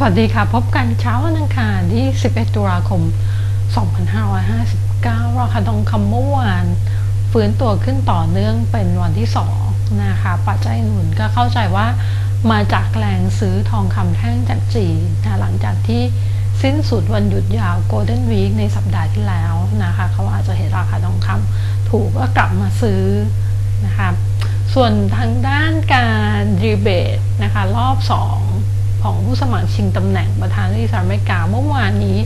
สวัสดีค่ะ พบกันเช้าวันอังคารที่ 11 ตุลาคม 2559 ราคาทองคำเมื่อวานฟื้นตัวขึ้นต่อเนื่องเป็นวันที่ 2 นะคะ ปัจจัยหนุนก็เข้าใจว่ามาจากแรงซื้อทองคำแท่งจากจีนนะหลังจากที่สิ้นสุดวันหยุดยาว Golden Week ในสัปดาห์ที่แล้วนะคะ เขาอาจจะเห็นราคาทองคำถูกก็กลับมาซื้อนะคะส่วนทางด้านการรีเบทนะคะรอบ 2 ของผู้สมัครชิงตำแหน่งประธานาธิบดีสหรัฐอเมริกาเมื่อวานนี้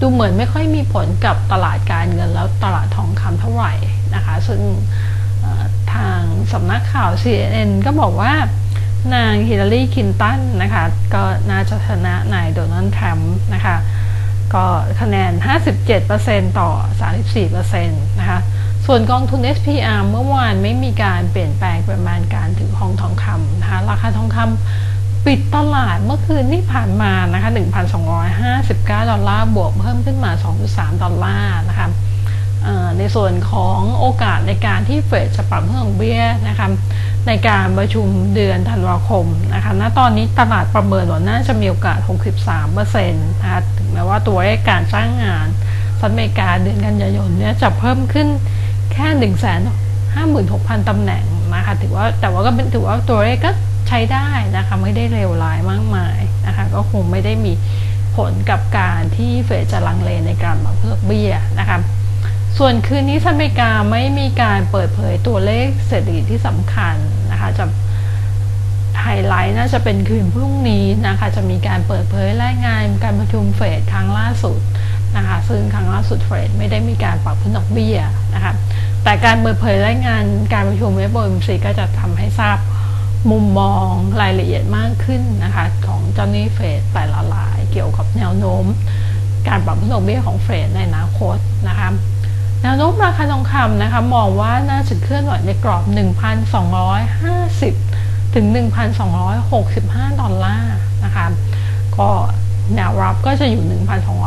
ดูเหมือนไม่ค่อยมีผลกับตลาดการเงินแล้วตลาดทองคำเท่าไหร่นะคะ ซึ่งทางสำนักข่าว CNN ก็บอกว่านางฮิลลารีคินตันนะคะ ก็น่าจะชนะนายโดนัลด์ทรัมป์นะคะ ก็คะแนน 57%ต่อ 34%นะคะส่วนกองทุน SPR เมื่อวานไม่มีการเปลี่ยนแปลงประมาณการถือครองทองคำนะคะ ราคาทองคำ ปิดตลาดเมื่อคืนที่ผ่านมานะคะ 1,259 ดอลลาร์บวกเพิ่มขึ้นมา 2.3 ดอลลาร์นะคะในส่วนของโอกาสในการที่เฟดจะปรับเพิ่มดอเบี้ยนะคะในการประชุมเดือนธันวาคมนะคะณตอนนี้ตลาดประเมินว่าน่าจะมีโอกาส 63%นะคะถึงแม้ว่าตัวเลขการจ้างงานสหรัฐอเมริกาเดือนกันยายนเนี่ยจะเพิ่มขึ้นแค่ 1 5 6 0 0 0ตำแหน่งนะคะถือว่าแต่ว่าก็เป็นถือว่าตัวเลขก็ ช้ได้นะคะไม่ได้เลวร้ายมากมายนะคะก็คงไม่ได้มีผลกับการที่เฟดจะลังเลในการมาเพิ่มเบี้ยนะคะส่วนคืนนี้สหรัฐอเมริกาไม่มีการเปิดเผยตัวเลขเศรษฐกิจที่สำคัญนะคะจะไฮไลท์น่าจะเป็นคืนพรุ่งนี้นะคะจะมีการเปิดเผยรายงานการประชุมเฟดครั้งล่าสุดนะคะซึ่งครั้งล่าสุดเฟดไม่ได้มีการปรับขึ้นดอกเบี้ยนะคะแต่การเปิดเผยรายงานการประชุม FOMC ก็จะทำให้ทราบ มุมมองรายละเอียดมากขึ้นนะคะของเจ้าหนี้เฟดแต่ละรายเกี่ยวกับแนวโน้ม การปรับขึ้นดอกเบี้ยของเฟดในอนาคตนะคะแนวโน้มราคาทองคำนะคะมองว่าน่าจะเคลื่อนไหวในกรอบ 1,250 ถึง 1,265 ดอลลาร์นะคะก็แนวรับก็จะอยู่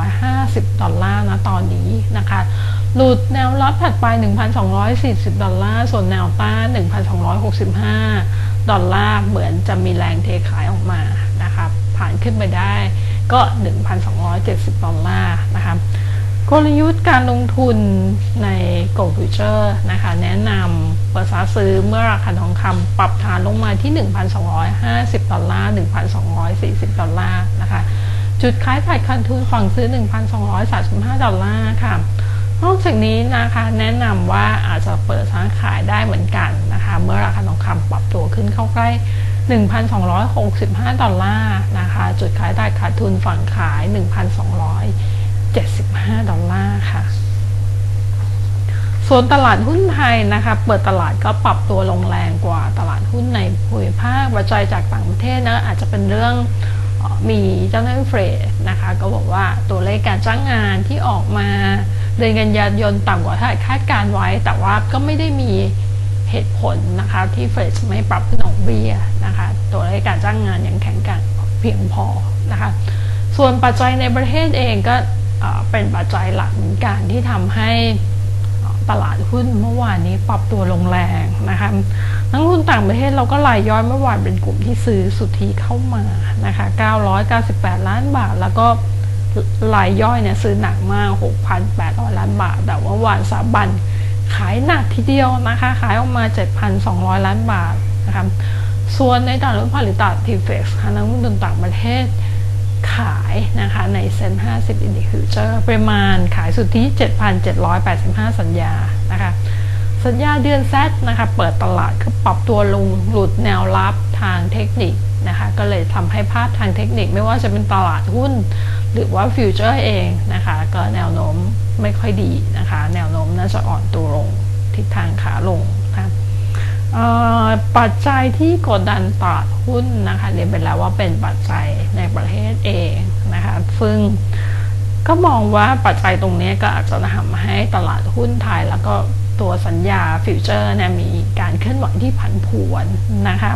1,250 ดอลลาร์นะตอนนี้นะคะ หลุดแนวรับถัดไป 1,240 ดอลลาร์ ส่วนแนวต้าน 1,265 ดอลลาร์เหมือนจะมีแรงเทขายออกมานะคะผ่านขึ้นไปได้ก็ 1,270 ดอลลาร์นะคะกลยุทธ์การลงทุนใน Gold Future นะคะแนะนำเปิดซื้อซื้อเมื่อราคาทองคำปรับฐานลงมาที่ 1,250 ดอลลาร์ 1,240 ดอลลาร์นะคะจุดขายถ่ายคันทุนฝั่งซื้อ 1,235 ดอลลาร์ค่ะนอกจากนี้นะคะแนะนำว่าอาจจะเปิดร้านขายได้เหมือนกัน เมื่อราคาทองคำปรับตัวขึ้นเข้าใกล้ 1,265 ดอลลาร์นะคะ จุดขายได้ขาดทุนฝั่งขาย 1,275 ดอลลาร์ค่ะ ส่วนตลาดหุ้นไทยนะคะ เปิดตลาดก็ปรับตัวลงแรงกว่าตลาดหุ้นในภูมิภาคปัจจัยจากต่างประเทศนะอาจจะเป็นเรื่องมีเจ้าหน้าที่เฟดนะคะก็บอกว่าตัวเลขการจ้างงานที่ออกมาเดือนกันยายนต่ำกว่าที่คาดการไว้ แต่ว่าก็ไม่ได้มี เหตุผลนะคะที่เฟดไม่ปรับขึ้นดอกเบี้ยนะคะตัวเลขการจ้างงานยังแข็งแกร่งเพียงพอนะคะส่วนปัจจัยในประเทศเองก็เป็นปัจจัยหลักเหมือนกันที่ทำให้ตลาดหุ้นเมื่อวานนี้ปรับตัวลงแรงนะคะนักลงทุนต่างประเทศเราก็รายย่อยเมื่อวานเป็นกลุ่มที่ซื้อสุทธิเข้ามานะคะ998 ล้านบาท แล้วก็รายย่อยเนี่ยซื้อหนักมาก 6,800 ล้านบาท แต่ว่าวานสถาบัน ขายหนักทีเดียวนะคะ ขายออกมา 7,200 ล้านบาทนะคะส่วนในตลาดหุ้นผลิตตลาดทีเฟกค่ะนักลงทุนต่างประเทศขายนะคะในเซ็น50 Index Future ปริมาณขายสุทธิ 7,785 สัญญานะคะสัญญาเดือน Z นะคะเปิดตลาดก็ปรับตัวลงหลุดแนวรับทางเทคนิค นะคะก็เลยทำให้ภาพทางเทคนิคไม่ว่าจะเป็นตลาดหุ้น หรือว่าฟิวเจอร์เองนะคะก็แนวโน้มไม่ค่อยดีนะคะ แนวโน้มน่าจะอ่อนตัวลงทิศทางขาลงนะคะปัจจัยที่กดดันตลาดหุ้นนะคะเรียนไปแล้วว่าเป็นปัจจัยในประเทศเองนะคะซึ่งก็มองว่าปัจจัยตรงนี้ก็อาจจะทำให้ตลาดหุ้นไทยแล้วก็ตัวสัญญาฟิวเจอร์เนี่ยมีการเคลื่อนไหวที่ผันผวนนะคะ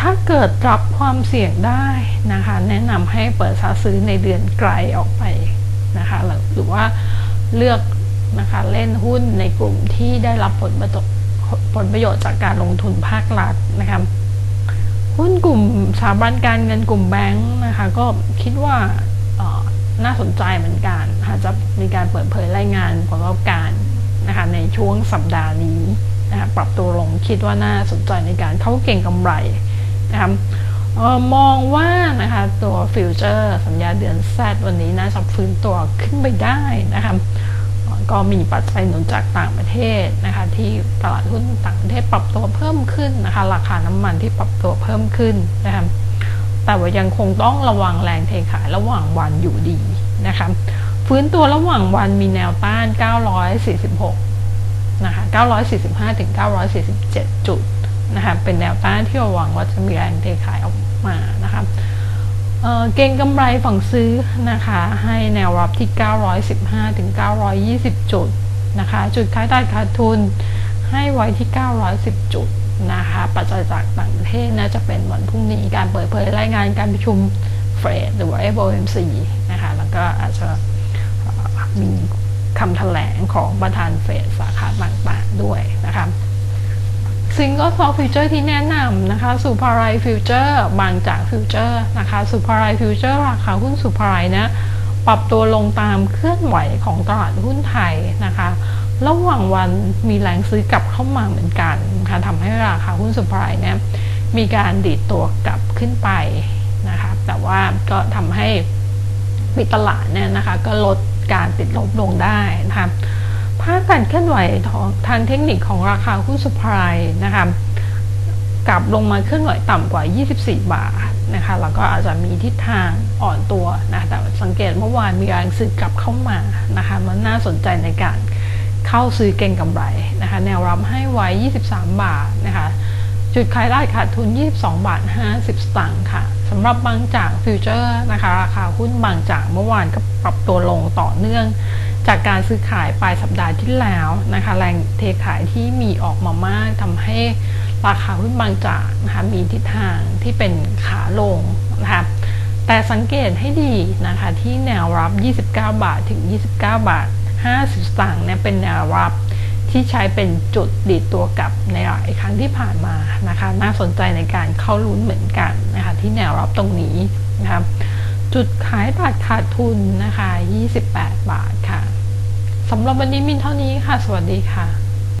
ถ้าเกิดรับความเสี่ยงได้นะคะ แนะนำให้เปิดซื้อในเดือนไกลออกไปนะคะหรือว่าเลือกนะคะเล่นหุ้นในกลุ่มที่ได้รับผลประโยชน์ผลประโยชน์จากการลงทุนภาครัฐนะคะหุ้นกลุ่มสถาบันการเงินกลุ่มแบงค์นะคะก็คิดว่าน่าสนใจเหมือนกันอาจจะมีการเปิดเผยรายงานผลประกอบการนะคะในช่วงสัปดาห์นี้ นะคะปรับตัวลงคิดว่าน่าสนใจในการเข้าเก่งกำไรนะคะเอ่อมองว่านะคะตัวฟิวเจอร์สัญญาเดือนแซดวันนี้น่าจะฟื้นตัวขึ้นไปได้นะคะเอ่อก็มีปัจจัยหนุนจากต่างประเทศนะคะที่ตลาดหุ้นต่างประเทศปรับตัวเพิ่มขึ้นนะคะราคาน้ำมันที่ปรับตัวเพิ่มขึ้นนะคะแต่ว่ายังคงต้องระวังแรงเทขายระหว่างวันอยู่ดีนะคะฟื้นตัวระหว่างวันมีแนวต้าน 946 นะคะ945ถึง947 จุดนะคะเป็นแนวต้านที่เราหวังว่าจะมีแรงเทขายออกมานะคะเเก่งกำไรฝั่งซื้อนะคะให้แนวรับที่ 915ถึง920 จุดนะคะจุดขายได้ขาดทุนให้ไว้ที่ 910 จุดนะคะปัจจัยจากต่างประเทศน่าจะเป็นวันพรุ่งนี้การเปิดเผยรายงานการประชุมเฟดหรือว่า FOMC นะคะแล้วก็อาจจะมี คำแถลงของประธานเฟดสาขาต่างๆด้วยนะคะซิงเกิลซอฟฟิวเจอร์ที่แนะนำนะคะสุภาไรฟิวเจอร์บางจากฟิวเจอร์นะคะสุภาไรฟิวเจอร์ราคาหุ้นสุภาไรนะปรับตัวลงตามเคลื่อนไหวของตลาดหุ้นไทยนะคะระหว่างวันมีแรงซื้อกลับเข้ามาเหมือนกันนะคะทำให้ราคาหุ้นสุภาไรเนี่ยมีการดีดตัวกลับขึ้นไปนะคะแต่ว่าก็ทำให้ปิดตลาดเนี่ยนะคะก็ลด การติดลบลงได้นะคะภาพการเคลื่อนไหวทางเทคนิคของราคาหุ้นสุพายนะคะกลับลงมาเคลื่อนไหวต่ำกว่า 24 บาทนะคะแล้วก็อาจจะมีทิศทางอ่อนตัวนะแต่สังเกตเมื่อวานมีแรงซื้อกลับเข้ามานะคะมันน่าสนใจในการเข้าซื้อเก็งกำไรนะคะแนวรับให้ไว้ 23 บาทนะคะ จุดขายได้ขาดทุน 22 บาท 50 สตางค์ค่ะสำหรับบางจากฟิวเจอร์นะคะราคาหุ้นบางจากเมื่อวานก็ปรับตัวลงต่อเนื่อง จากการซื้อขายปลายสัปดาห์ที่แล้วนะคะแรงเทขายที่มีออกมามากทำให้ราคาหุ้นบางจากนะคะมีทิศทางที่เป็นขาลงนะคะแต่สังเกตให้ดีนะคะที่แนวรับ 29 บาทถึง 29 บาท 50 สตางค์เนี่ยเป็นแนวรับ ที่ใช้เป็นจุดดีดตัวกลับในหลายครั้งที่ผ่านมานะคะน่าสนใจในการเข้าลุ้นเหมือนกันนะคะที่แนวรับตรงนี้นะคะจุดขายบาทขาดทุนนะคะ 28 บาทค่ะสำหรับวันนี้มินเท่านี้ค่ะ สวัสดีค่ะ